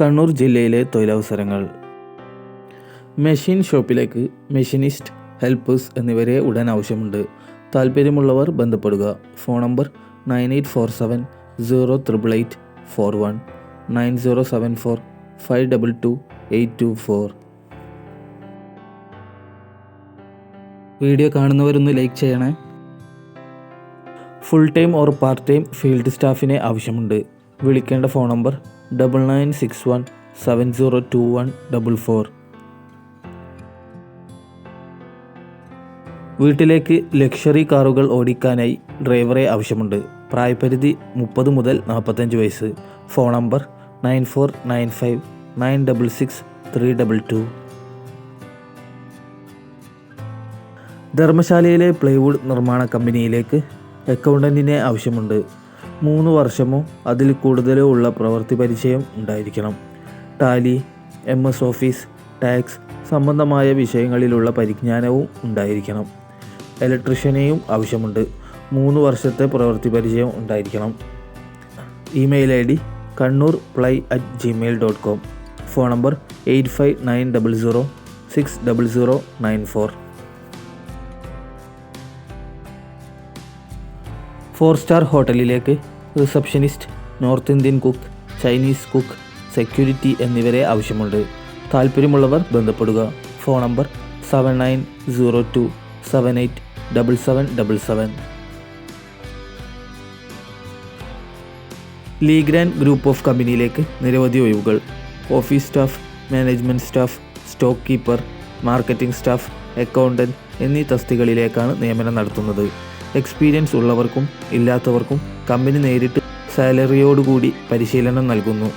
കണ്ണൂർ ജില്ലയിലെ തൊഴിലവസരങ്ങൾ. മെഷീൻ ഷോപ്പിലേക്ക് മെഷീനിസ്റ്റ് ഹെൽപ്പേഴ്സ് എന്നിവരെ ഉടൻ ആവശ്യമുണ്ട്. താല്പര്യമുള്ളവർ ബന്ധപ്പെടുക. Phone number nine eight four seven zero triple eight four one nine zero seven four five double two eight two four. Video കാണുന്നവരൊന്ന് like ചെയ്യണേ. Full time or part time field സ്റ്റാഫിനെ ആവശ്യമുണ്ട്. വിളിക്കേണ്ട phone number double nine six one seven zero two one double four. വീട്ടിലേക്ക് luxury കാറുകൾ ഓടിക്കാനായി ഡ്രൈവറെ ആവശ്യമുണ്ട്. പ്രായപരിധി മുപ്പത് മുതൽ നാൽപ്പത്തഞ്ച് വയസ്സ്. Phone number nine four nine five nine double six three double two. ധർമ്മശാലയിലെ plywood നിർമ്മാണ കമ്പനിയിലേക്ക് അക്കൗണ്ടന്റിനെ ആവശ്യമുണ്ട്. മൂന്ന് വർഷമോ അതിൽ കൂടുതലോ ഉള്ള പ്രവൃത്തി പരിചയം ഉണ്ടായിരിക്കണം. Tally M S office tax സംബന്ധമായ വിഷയങ്ങളിലുള്ള പരിജ്ഞാനവും ഉണ്ടായിരിക്കണം. ഇലക്ട്രീഷ്യനെയും ആവശ്യമുണ്ട്. മൂന്ന് വർഷത്തെ പ്രവൃത്തി പരിചയം ഉണ്ടായിരിക്കണം. Email I D Kannur ply at Gmail dot com phone number eight five nine double zero six double zero nine four. Four star ഹോട്ടലിലേക്ക് receptionist north Indian cook Chinese cook security എന്നിവരെ ആവശ്യമുണ്ട്. താല്പര്യമുള്ളവർ ബന്ധപ്പെടുക. Phone number seven nine zero two seven eight double seven double seven. Legrand group of കമ്പനിയിലേക്ക് നിരവധി ഒഴിവുകൾ. Office staff management staff stock keeper marketing staff accountant എന്നീ തസ്തികളിലേക്കാണ് നിയമനം നടത്തുന്നത്. എക്സ്പീരിയൻസ് ഉള്ളവർക്കും ഇല്ലാത്തവർക്കും കമ്പനി നേരിട്ട് സാലറിയോടുകൂടി പരിശീലനം നൽകുന്നു.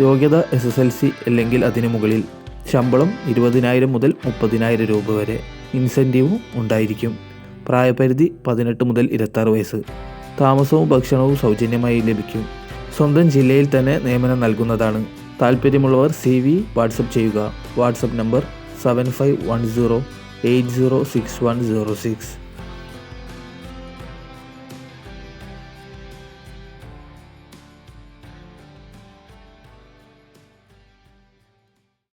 യോഗ്യത എസ് എസ് എൽ സി അല്ലെങ്കിൽ അതിനു മുകളിൽ. ശമ്പളം ഇരുപതിനായിരം മുതൽ മുപ്പതിനായിരം രൂപ വരെ. ഇൻസെന്റീവും ഉണ്ടായിരിക്കും. പ്രായപരിധി പതിനെട്ട് മുതൽ ഇരുപത്താറ് വയസ്സ്. താമസവും ഭക്ഷണവും സൗജന്യമായി ലഭിക്കും. സ്വന്തം ജില്ലയിൽ തന്നെ നിയമനം നൽകുന്നതാണ്. താല്പര്യമുള്ളവർ സി വി വാട്സപ്പ് ചെയ്യുക. WhatsApp number seven five one zero eight zero six one zero six.